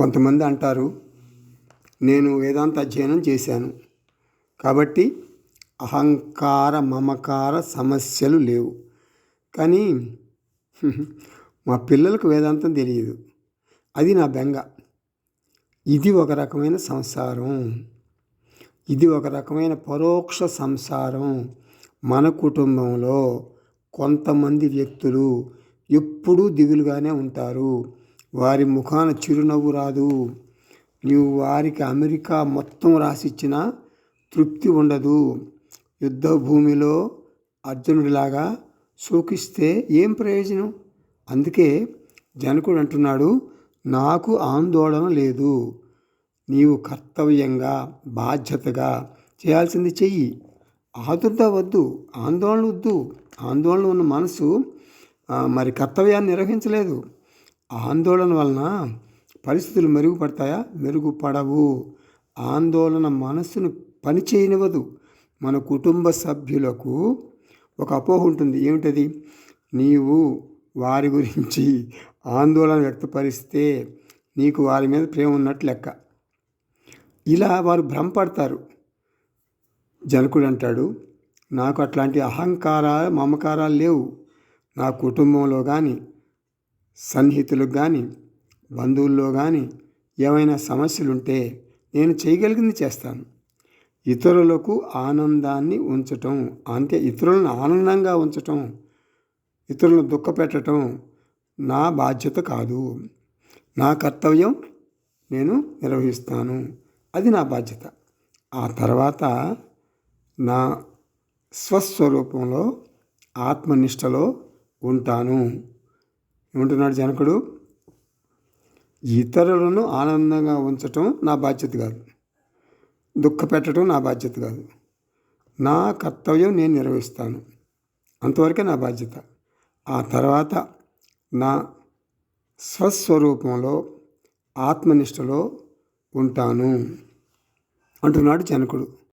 కొంతమంది అంటారు నేను వేదాంత అధ్యయనం చేశాను కాబట్టి అహంకార మమకార సమస్యలు లేవు. కానీ మా పిల్లలకు వేదాంతం తెలియదు. అది నా బెంగ. ఇది ఒక రకమైన సంసారం. ఇది ఒక రకమైన పరోక్ష సంసారం. మన కుటుంబంలో కొంతమంది వ్యక్తులు ఎప్పుడూ దిగులుగానే ఉంటారు. వారి ముఖాన చిరునవ్వు రాదు. నీవు వారికి అమెరికా మొత్తం రాసిచ్చినా తృప్తి ఉండదు. యుద్ధ భూమిలో అర్జునుడిలాగా శోకిస్తే ఏం ప్రయోజనం? అందుకే జనకుడు అంటున్నాడు నాకు ఆందోళన లేదు. నీవు కర్తవ్యంగా బాధ్యతగా చేయాల్సింది చెయ్యి. ఆదుర్ద వద్దు ఆందోళన వద్దు. ఆందోళన ఉన్న మనసు మరి కర్తవ్యాన్ని నిర్వహించలేదు. ఆందోళన వలన పరిస్థితులు మెరుగుపడతాయా? మెరుగుపడవు. ఆందోళన మనస్సును పని చేయనివ్వదు. మన కుటుంబ సభ్యులకు ఒక అపోహ ఉంటుంది. ఏమిటది? నీవు వారి గురించి ఆందోళన వ్యక్తపరిస్తే నీకు వారి మీద ప్రేమ ఉన్నట్లు లెక్క. ఇలా వారు భ్రమపడతారు. జనకుడు అంటాడు నాకు అట్లాంటి అహంకార మమకారాలు లేవు. నా కుటుంబంలో కానీ సన్నిహితులకు కానీ బంధువుల్లో కానీ ఏమైనా సమస్యలు ఉంటే నేను చేయగలిగింది చేస్తాను. ఇతరులకు ఆనందాన్ని ఉంచటం అంటే ఇతరులను ఆనందంగా ఉంచటం ఇతరులను దుఃఖపెట్టడం నా బాధ్యత కాదు. నా కర్తవ్యం నేను నిర్వహిస్తాను. అది నా బాధ్యత. ఆ తర్వాత నా స్వస్వరూపంలో ఆత్మనిష్టలో ఉంటాను. ఏమంటున్నాడు జనకుడు? ఇతరులను ఆనందంగా ఉంచటం నా బాధ్యత కాదు. దుఃఖ పెట్టడం నా బాధ్యత కాదు. నా కర్తవ్యం నేను నిర్వహిస్తాను. అంతవరకే నా బాధ్యత. ఆ తర్వాత నా స్వస్వరూపంలో ఆత్మనిష్టలో ఉంటాను అంటున్నాడు జనకుడు.